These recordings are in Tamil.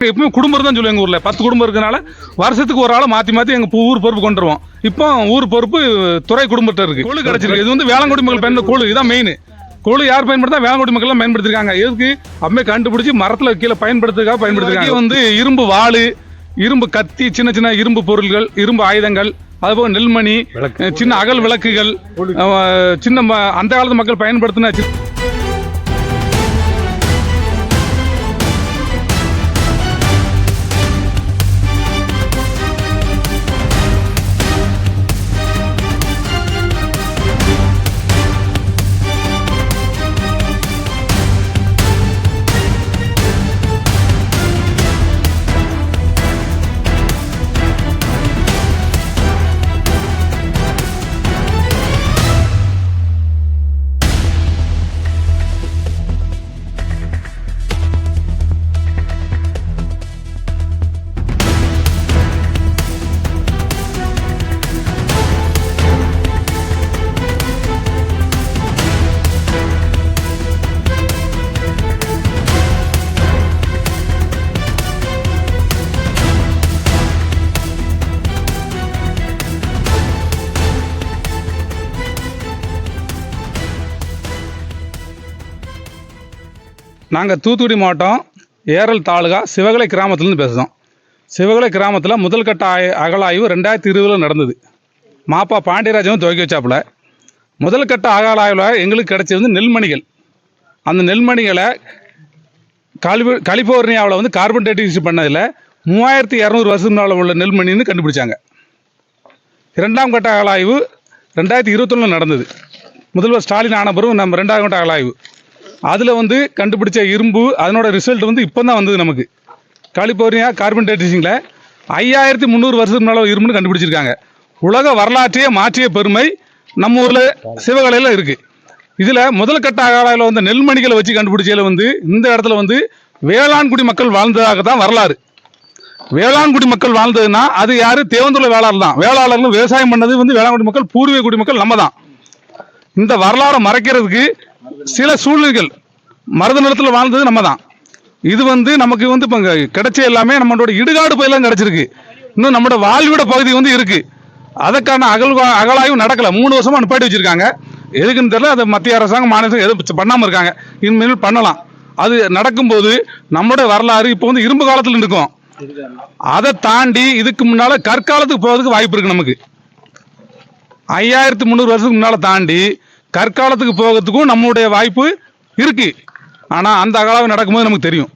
எப்பவுமே குடும்பம் தான் சொல்லுவாங்க ஊர்ல. பத்து குடும்பம் இருக்கனால வருஷத்துக்கு ஒரு ஆளை மாத்தி மாத்தி எங்க ஊ- ஊர் பொறுப்பு கொண்டு வருவோம். இப்போ ஊர் பொறுப்பு துறை குடும்பத்தை இருக்கு. கோழு கிடைச்சிருக்கு இது வந்து வேளாங்குடி மக்கள் பயன்படுத்த கோழு இதான் மெயின் கோழு யார் பயன்படுத்தா வேளாங்குடி மக்கள் எல்லாம் பயன்படுத்திருக்காங்க. எதுக்கு? அப்பவே கண்டுபிடிச்சு மரத்துல கீழே பயன்படுத்துறதுக்காக பயன்படுத்திருக்காங்க. வந்து இரும்பு வாளு இரும்பு கத்தி சின்ன சின்ன இரும்பு பொருள்கள் இரும்பு ஆயுதங்கள் அதுபோக நெல்மணி சின்ன அகல் விளக்குகள் சின்ன அந்த காலத்து மக்கள் பயன்படுத்தின நாங்கள் தூத்துக்குடி மாவட்டம் ஏரல் தாலுகா சிவகலை கிராமத்துலேருந்து பேசுகிறோம் சிவகலை கிராமத்தில் முதல் கட்ட ஆய அகழாய்வு ரெண்டாயிரத்தி இருபதில் நடந்தது. மாப்பா பாண்டியராஜனும் துவக்கி வச்சாப்புல. முதல் கட்ட அகழாய்வில் எங்களுக்கு கிடச்சது வந்து நெல்மணிகள். அந்த நெல்மணிகளை கலிபு கலிபோர்னியாவில் வந்து கார்பன் டேட்டிங் பண்ணதில் மூவாயிரத்தி இரநூறு வருஷம் உள்ள நெல்மணின்னு கண்டுபிடிச்சாங்க. இரண்டாம் கட்ட அகலாய்வு ரெண்டாயிரத்தி இருபத்தொன்னில் நடந்தது. முதல்வர் ஸ்டாலின் ஆன பிறகு நம்ம ரெண்டாம் கட்ட அகலாய்வு. அதில் வந்து கண்டுபிடிச்ச இரும்பு அதனோட ரிசல்ட் வந்து இப்போ தான் வந்தது நமக்கு. கலிபோர்னியா கார்பன் டேட்டிங்ஸில் ஐயாயிரத்தி முந்நூறு வருஷத்துக்கு முன்னால் இரும்புன்னு கண்டுபிடிச்சிருக்காங்க. உலக வரலாற்றையே மாற்றிய பெருமை நம்ம ஊரில் சிவகலையில் இருக்குது இதில் முதல் கட்ட அகழாய்வில் வந்து நெல்மணிகளை வச்சு கண்டுபிடிச்சதில் வந்து இந்த இடத்துல வந்து வேளாண்குடி மக்கள் வாழ்ந்ததாக தான் வரலாறு. வேளாண்குடி மக்கள் வாழ்ந்ததுன்னா அது யார்? தேவந்துள்ள வேளாளர் தான். வேளாளர்கள் விவசாயம் பண்ணது வந்து வேளாண்குடி மக்கள் பூர்வீக குடி மக்கள் நம்ம தான் இந்த வரலாறை மறைக்கிறதுக்கு சில சூழ்நிலைகள் மருத நிலத்தில் வாழ்ந்தது நம்ம தான் இது வந்து நமக்கு வந்து இப்போ கிடைச்ச எல்லாமே நம்மளோட இடுகாடு பயிலாம் கிடைச்சிருக்கு. இன்னும் நம்மளோட வாழ்விட பகுதி வந்து இருக்கு. அதற்கான அகல் அகலாய்வு நடக்கலை. மூணு வருஷமா நிப்பாட்டி வச்சிருக்காங்க. எதுக்குன்னு தெரியல அது மத்திய அரசாங்கம் மாநிலம் எதுவும் பண்ணாமல் இருக்காங்க. இனிமேல் பண்ணலாம். அது நடக்கும்போது நம்மளோட வரலாறு இப்போ வந்து இரும்பு காலத்தில் இருக்கும் அதை தாண்டி இதுக்கு முன்னால கற்காலத்துக்கு போகிறதுக்கு வாய்ப்பு இருக்கு நமக்கு. ஐயாயிரத்தி முந்நூறு வருஷத்துக்கு முன்னால தாண்டி கற்காலத்துக்கு போகிறதுக்கும் நம்மளுடைய வாய்ப்பு இருக்கு. ஆனால் அந்த அகலாவை நடக்கும்போது நமக்கு தெரியும்.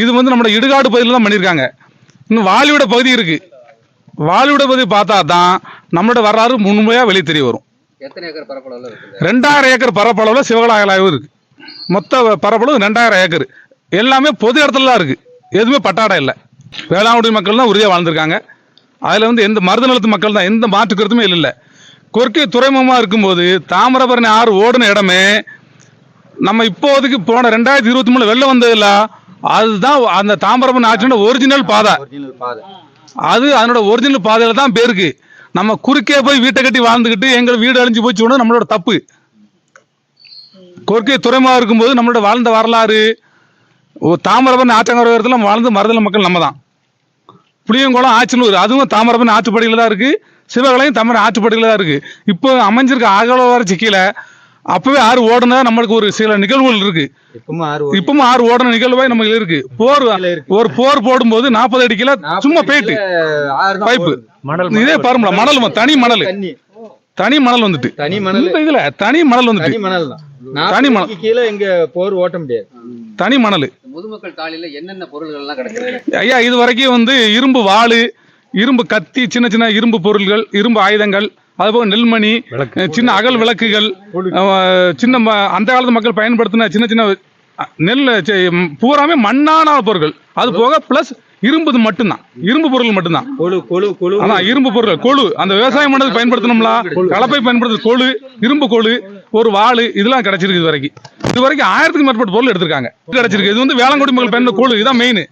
இது வந்து நம்மளோட இடுகாடு பகுதியில் தான் பண்ணியிருக்காங்க இன்னும் வாலிவிட பகுதி இருக்கு. வாலிவிட பகுதி பார்த்தா தான் நம்மளோட வரலாறு முழுமையாக வெளியே தெரிய வரும் இருக்குது ரெண்டாயிரம் ஏக்கர் பரப்பளவில் சிவகலை அகலாய்வு இருக்கு. மொத்த பரப்பளவு ரெண்டாயிரம் ஏக்கர். எல்லாமே பொது இடத்துல தான் இருக்கு. எதுவுமே பட்டாடம் இல்லை. வேளாண்குடி மக்கள் தான் உறுதியாக வாழ்ந்திருக்காங்க. அதில் வந்து எந்த மருத நிலத்து மக்கள் தான் எந்த மாற்று கருத்துமே இல்லை. கொர்க்கை துறைமுகமாக இருக்கும்போது தாமிரபரணி ஆறு ஓடின இடமே நம்ம இப்போதைக்கு போன ரெண்டாயிரத்தி இருபத்தி மூணு வெளில வந்ததில்ல அதுதான் அந்த தாமிரபரணி ஆற்றினோட ஒரிஜினல் பாதை. அது அதனோட ஒரிஜினல் பாதையில தான் பேருக்கு. நம்ம குறுக்கே போய் வீட்டை கட்டி வாழ்ந்துக்கிட்டு எங்கள் வீடு அழிஞ்சு போச்சு ஒன்று நம்மளோட தப்பு. கொர்க்கை துறைமுகம் இருக்கும்போது நம்மளோட வாழ்ந்த வரலாறு தாமிரபரணி ஆற்றங்கரத்தில் வாழ்ந்து மருதல மக்கள் நம்ம தான். புளியங்குளம் ஆச்சனூர் அதுவும் தாமிரபரணி ஆற்றுப்படியில் தான் இருக்கு. சிவகலையும் தமிழ் ஆற்றுப்படியில் தான் இருக்கு. இப்போ அமைஞ்சிருக்க அகலவார சிக்கையில் அப்பவே ஆறு ஓடுனா நம்மளுக்கு ஒரு சில நிகழ்வுகள் இருக்கு. இப்பவும் ஆறு ஓடுன நிகழ்வாய் நமக்கு இருக்கு. போர் ஒரு போர் போடும்போது நாற்பது அடி கிலோ சும்மா போயிட்டு பைப்பு. இதே பாருங்களா மணல் தனி மணல். தண்ணி. தனி மணல் வந்துட்டு. தனி மணல். இதுல தனி மணல் வந்துட்டு. தனி மணல் தான். தனி மணல். கீழே இங்க போர் ஓட்ட முடியாது. தனி மணல். முதுமக்கள் தாளில என்னென்ன பொருள்கள் எல்லாம் கிடைக்கிறது ஐயா இது வரைக்கும் வந்து இரும்பு வாளு இரும்பு கத்தி சின்ன சின்ன இரும்பு பொருள்கள் இரும்பு ஆயுதங்கள் அதுபோக நெல்மணி சின்ன அகல் விளக்குகள் சின்ன அந்த காலத்து மக்கள் பயன்படுத்தின சின்ன சின்ன நெல் பூராமே மண்ணான பொருட்கள் அது போக பிளஸ் இரும்பு மட்டும்தான். இரும்பு பொருள் மட்டும்தான். அதான் இரும்பு பொருள் கொழு. அந்த விவசாயம் பண்ணதுக்கு பயன்படுத்தணும்ல? கலப்பை பயன்படுத்துற கொழு இரும்பு கொழு ஒரு வாளு இதெல்லாம் கிடைச்சிருக்கு இது வரைக்கும். இது வரைக்கும் ஆயிரத்துக்கு மேற்பட்ட பொருள் எடுத்திருக்காங்க. கிடைச்சிருக்கு. இது வந்து வேளாங்குடி மக்கள் பயன்படுத்த கொழு. இதான் மெயின்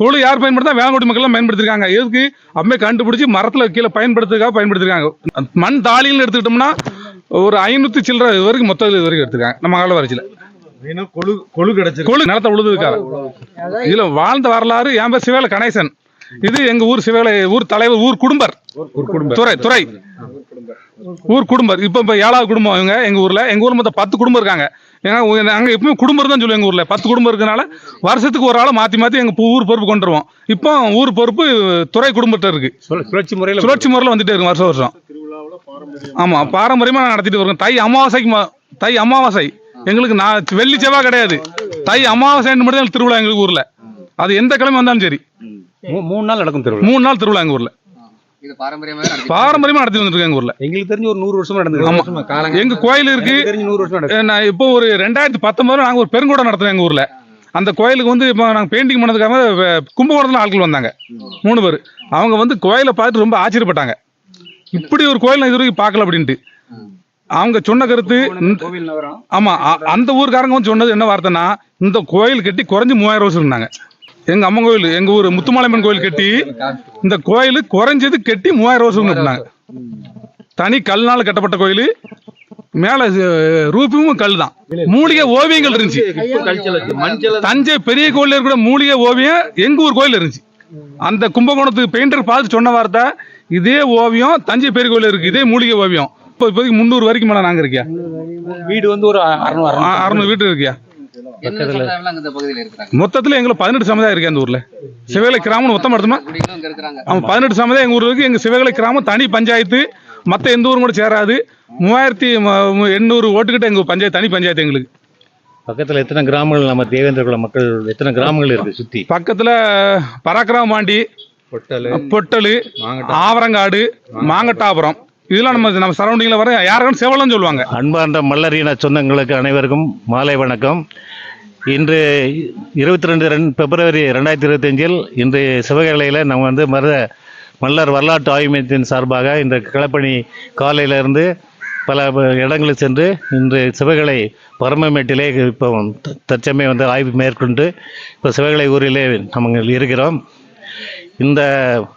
கொழு யார் பயன்படுத்தா வேளாங்குடி மக்கள் எல்லாம் பயன்படுத்திருக்காங்க. எதுக்கு? அப்பவே கண்டுபிடிச்சு மரத்துல கீழே பயன்படுத்துறதுக்காக பயன்படுத்திருக்காங்க. மண் தாலின்னு எடுத்துக்கிட்டோம்னா ஒரு ஐநூத்தி சில்லற இது வரைக்கும் மொத்தம் இது வரைக்கும் எடுத்திருக்காங்க. நம்ம மெயினா கொழு கொழு கிடைச்சிருக்கு. கொழு நிலத்தை உழுதுக்கார இதுல வாழ்ந்த வரலாறு என் பேர் சிவேல கணேசன். இது எங்க ஊர் சிவேல ஊர் தலைவர் ஊர் குடும்பர். துறை துறை. ஊர் குடும்பர். இப்போ இப்போ ஏழாவது குடும்பம் இவங்க எங்க ஊர்ல. எங்க ஊர்ல மொத்தம் பத்து குடும்பம் இருக்காங்க. ஏன்னா உ- நாங்க எப்பவுமே குடும்பம் தான் சொல்லுவோம் எங்க ஊர்ல. பத்து குடும்பம் இருக்கனால வருஷத்துக்கு ஒரு ஆளை மாத்தி மாத்தி எங்க ஊர் பொறுப்பு கொண்டு வருவோம். இப்போ ஊர் பொறுப்பு துறை குடும்பத்தை இருக்கு. சுழற்சி முறையில சுழற்சி முறையில் வந்துட்டே இருக்கும் வருஷம் வருஷம். ஆமா பாரம்பரியமா நான் நடத்திட்டு இருக்கோம் தை அமாவாசைக்கு தை அமாவாசை. எங்களுக்கு நான் வெள்ளி செவ்வாய் கிடையாது. தை அமாவாசை மட்டும் தான் திருவிழா எங்களுக்கு ஊர்ல. அது எந்த கிழமை வந்தாலும் சரி. மூணு நாள் நடக்கும் திருவிழா மூணு நாள் திருவிழா எங்க ஊர்ல. பாரம்பரியமா நடத்தி வந்துருக்கேன் எங்க ஊர்ல. எங்களுக்கு தெரிஞ்சு ஒரு நூறு வருஷமா. காலங்க எங்க கோயில் இருக்கு. நூறு வருஷம் நான் இப்போ ஒரு ரெண்டாயிரத்தி பத்தொன்பதுல நாங்க ஒரு பெருங்கூடம் நடத்துறோம் எங்க ஊர்ல. அந்த கோயிலுக்கு வந்து இப்போ நாங்கள் பெயிண்டிங் பண்ணதுக்காக கும்பகோணத்துல ஆட்கள் வந்தாங்க. மூணு பேர். அவங்க வந்து கோயிலை பார்த்துட்டு ரொம்ப ஆச்சரியப்பட்டாங்க. இப்படி ஒரு கோயில் நான் இது வரைக்கும் பார்க்கல அப்படின்ட்டு. அவங்க சொன்ன கருத்து ஆமா அ- அந்த ஊர்க்காரங்க வந்து சொன்னது என்ன வார்த்தைன்னா இந்த கோயில் கட்டி குறைஞ்சு மூவாயிரம் வருஷம் இருந்தாங்க. எங்க அம்மன் கோயில் எங்க ஊர் முத்துமாலையம்மன் கோயில் கட்டி இந்த கோயில் குறைஞ்சது கட்டி மூவாயிரம் வருஷம் இருந்தாங்க தனி கல்னால கட்டப்பட்ட கோயில் மேல ரூபமும் கல் தான் மூலிகை ஓவியங்கள் இருந்துச்சு. தஞ்சை பெரிய கோயில்ல இருக்கிற மூலிகை ஓவியம் எங்க ஊர் கோயில் இருந்துச்சு. அந்த கும்பகோணத்துக்கு பெயிண்டர் பார்த்து சொன்ன வார்த்தை இதே ஓவியம் தஞ்சை பெரிய கோயில் இருக்கு இதே மூலிகை ஓவியம். இப்போ இப்போதைக்கு முந்நூறு வரைக்கும் மேல நாங்க இருக்கியா? வீடு வந்து ஒரு அறுநூறு அறுநூறு. வீட்டு இருக்கியா? மொத்தத்துல எங்களுக்கு பதினெட்டு சமுதாயம் இருக்கு அந்த ஊர்ல. சிவகலை கிராமம் மொத்தம் எடுத்தோம்னா ஆமா பதினெட்டு சமுதாயம் எங்க ஊர்ல இருக்கு. எங்க சிவகலை கிராமம் தனி பஞ்சாயத்து. மத்த எந்த ஊரும் கூட சேராது. மூவாயிரத்தி எண்ணூறு ஓட்டுக்கிட்ட எங்க பஞ்சாயத்து தனி பஞ்சாயத்து எங்களுக்கு. பக்கத்துல எத்தனை கிராமங்கள் நம்ம தேவேந்திர குல மக்கள் எத்தனை கிராமங்கள் இருக்கு சுத்தி? பக்கத்துல பராக்கிரமபாண்டி பொட்டல் பொட்டலு மாங்கட்டா ஆவரங்காடு மாங்கட்டாபுரம். இதெல்லாம் நம்ம நம்ம சரௌண்டிங்ல வர யாரும் செவலன்னு சொல்லுவாங்க. அன்பார்ந்த மல்லரின சொந்தங்களுக்கு அனைவருக்கும் மாலை வணக்கம். இன்று இருபத்தி ரெண்டு ரெண்டு பிப்ரவரி ரெண்டாயிரத்தி இருபத்தஞ்சில் இன்று சிவகலையில் நம்ம வந்து மருத மல்லர் வரலாற்று ஆய்வு மையத்தின் சார்பாக இந்த கிளப்பணி காலையிலிருந்து பல இடங்களுக்கு சென்று இன்று சிவகலை பரமமேட்டிலே இப்போ தற்சமயம் வந்து ஆய்வு மேற்கொண்டு இப்போ சிவகலை ஊரிலே நம்ம இருக்கிறோம். இந்த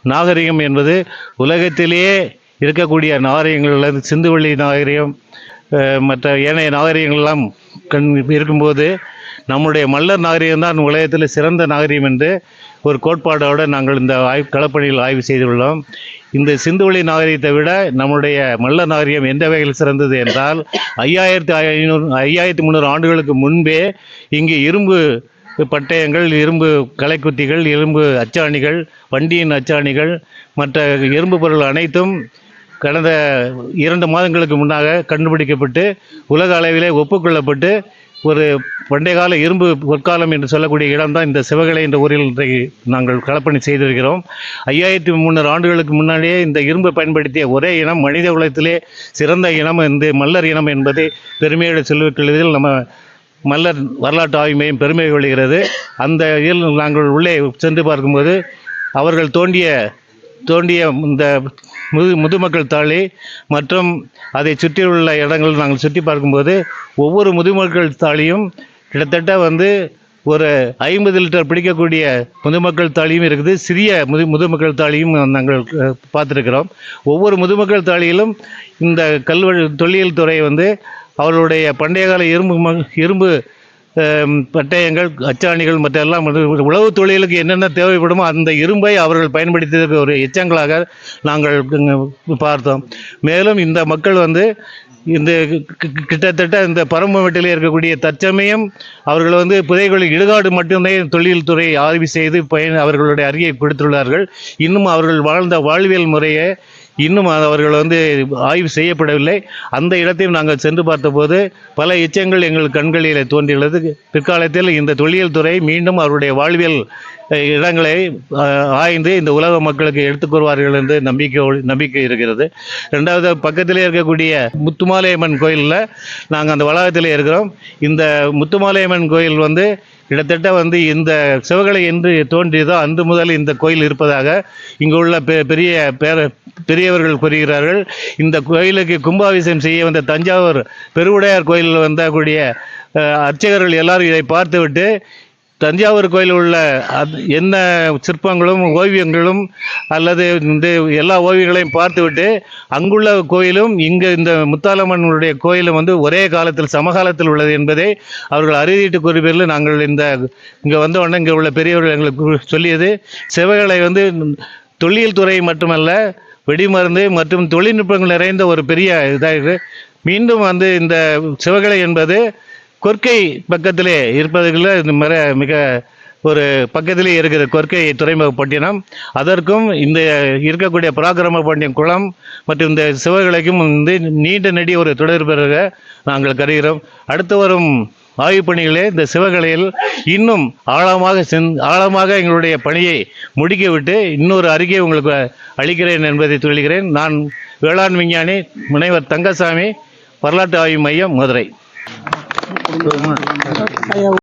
நாகரிகம் என்பது உலகத்திலேயே இருக்கக்கூடிய நாகரிகங்கள் சிந்துவெளி நாகரிகம் மற்ற ஏனைய நாகரிகங்கள்லாம் கண் இருக்கும்போது நம்முடைய மல்லர் நாகரிகம் தான் உலகத்தில் சிறந்த நாகரிகம் என்று ஒரு கோட்பாடோடு நாங்கள் இந்த ஆய்வு களப்பணியில் ஆய்வு செய்துள்ளோம். இந்த சிந்துவெளி நாகரிகத்தை விட நம்முடைய மல்லர் நாகரிகம் எந்த வகையில் சிறந்தது என்றால் ஐயாயிரத்தி ஐநூறு ஐயாயிரத்தி முந்நூறு ஆண்டுகளுக்கு முன்பே இங்கு இரும்பு பட்டயங்கள் இரும்பு களைக்குத்திகள் இரும்பு அச்சாணிகள் வண்டியின் அச்சாணிகள் மற்ற இரும்பு பொருள் அனைத்தும் கடந்த இரண்டு மாதங்களுக்கு முன்னாக கண்டுபிடிக்கப்பட்டு உலக அளவிலே ஒப்புக்கொள்ளப்பட்டு ஒரு பண்டைய கால இரும்பு பொற்காலம் என்று சொல்லக்கூடிய இடம்தான் இந்த சிவகலை என்ற ஊரில் இன்றைக்கு நாங்கள் கலப்பணி செய்திருக்கிறோம். ஐயாயிரத்தி முந்நூறு ஆண்டுகளுக்கு முன்னாடியே இந்த இரும்பை பயன்படுத்திய ஒரே இனம் மனித உலகத்திலே சிறந்த இனம் இந்த மல்லர் இனம் என்பதை பெருமையோடு சொல்லிக்கொள்வதில் நம்ம மல்லர் வரலாற்று ஆய்மையும் பெருமை கொள்கிறது. அந்த இதில் நாங்கள் உள்ளே சென்று பார்க்கும்போது அவர்கள் தோண்டிய தோண்டிய இந்த முது முதுமக்கள் தாழி மற்றும் அதை சுற்றியுள்ள இடங்கள் நாங்கள் சுற்றி பார்க்கும்போது ஒவ்வொரு முதுமக்கள் தாழியும் கிட்டத்தட்ட வந்து ஒரு ஐம்பது லிட்டர் பிடிக்கக்கூடிய முதுமக்கள் தாழியும் இருக்குது. சிறிய முது முதுமக்கள் தாழியும் நாங்கள் பார்த்துருக்கிறோம். ஒவ்வொரு முதுமக்கள் தாழியிலும் இந்த கல்வ தொல்லியல் துறை வந்து அவர்களுடைய பண்டைய கால இரும்பு ம- இரும்பு பட்டயங்கள் அச்சாணிகள் மற்ற எல்லாம் உழவு தொழிலுக்கு என்னென்ன தேவைப்படுமோ அந்த இரும்பை அவர்கள் பயன்படுத்தியதற்கு ஒரு எச்சங்களாக நாங்கள் பார்த்தோம். மேலும் இந்த மக்கள் வந்து இந்த கிட்டத்தட்ட இந்த பரம்பமட்டிலே இருக்கக்கூடிய தற்சமயம் அவர்கள் வந்து புதைகளில் இடுகாடு மட்டுமே தொழில்துறை ஆய்வு செய்து பயன் அவர்களுடைய அறியை கொடுத்துள்ளார்கள். இன்னும் அவர்கள் வாழ்ந்த வாழ்வியல் முறையை இன்னும் அவர்கள் வந்து ஆய்வு செய்யப்படவில்லை. அந்த இடத்தையும் நாங்கள் சென்று பார்த்தபோது பல எச்சங்கள் எங்கள் கண்களில் தோன்றியுள்ளது. பிற்காலத்தில் இந்த தொழில் துறை மீண்டும் அவருடைய வாழ்வியல் இடங்களை ஆய்ந்து இந்த உலக மக்களுக்கு எடுத்துக்கொள்வார்கள் என்று நம்பிக்கை நம்பிக்கை இருக்கிறது. ரெண்டாவது பக்கத்திலே இருக்கக்கூடிய முத்துமாலையம்மன் கோயிலில் நாங்கள் அந்த வளாகத்தில் இருக்கிறோம். இந்த முத்துமாலையம்மன் கோயில் வந்து கிட்டத்தட்ட வந்து இந்த சிவகலை என்று தோன்றியதோ அன்று முதல் இந்த கோயில் இருப்பதாக இங்கு உள்ள பெ- பெரிய பேர பெரியவர்கள் கூறுகிறார்கள். இந்த கோயிலுக்கு கும்பாபிஷேகம் செய்ய வந்த தஞ்சாவூர் பெருவுடையார் கோயிலில் வந்தக்கூடிய அர்ச்சகர்கள் எல்லாரும் இதை பார்த்துவிட்டு தஞ்சாவூர் கோயில் உள்ள அது என்ன சிற்பங்களும் ஓவியங்களும் அல்லது இந்த எல்லா ஓவியங்களையும் பார்த்துவிட்டு அங்குள்ள கோயிலும் இங்கே இந்த முத்தாலம்மனுடைய கோயிலும் வந்து ஒரே காலத்தில் சமகாலத்தில் உள்ளது என்பதை அவர்கள் அறுதிட்டு குறிப்பில் நாங்கள் இந்த இங்கே வந்த உடனே இங்கே உள்ள பெரியவர்கள் எங்களுக்கு சொல்லியது. சிவகளை வந்து தொல்லியல் துறை மட்டுமல்ல வெடிமருந்து மற்றும் தொழில்நுட்பங்கள் நிறைந்த ஒரு பெரிய இதாக மீண்டும் வந்து இந்த சிவகலை என்பது கொற்கை பக்கத்திலே இருப்பதுல இந்த மாதிரி மிக ஒரு பக்கத்திலே இருக்கிற கொற்கை துறைமுகப்பட்டினம் அதற்கும் இந்த இருக்கக்கூடிய பராக்கிரம குளம் மற்றும் இந்த சிவகலைக்கும் வந்து நீண்ட நெடிய ஒரு தொடர்பாக நாங்கள் கருகிறோம். அடுத்து வரும் ஆய்வுப் பணிகளே இந்த சிவகலையில் இன்னும் ஆழமாக சென் ஆழமாக எங்களுடைய பணியை முடிக்கிவிட்டு இன்னொரு அறிக்கையை உங்களுக்கு அளிக்கிறேன் என்பதை சொல்கிறேன். நான் வேளாண் விஞ்ஞானி முனைவர் தங்கசாமி வரலாற்று ஆய்வு மையம் மதுரை. 等会儿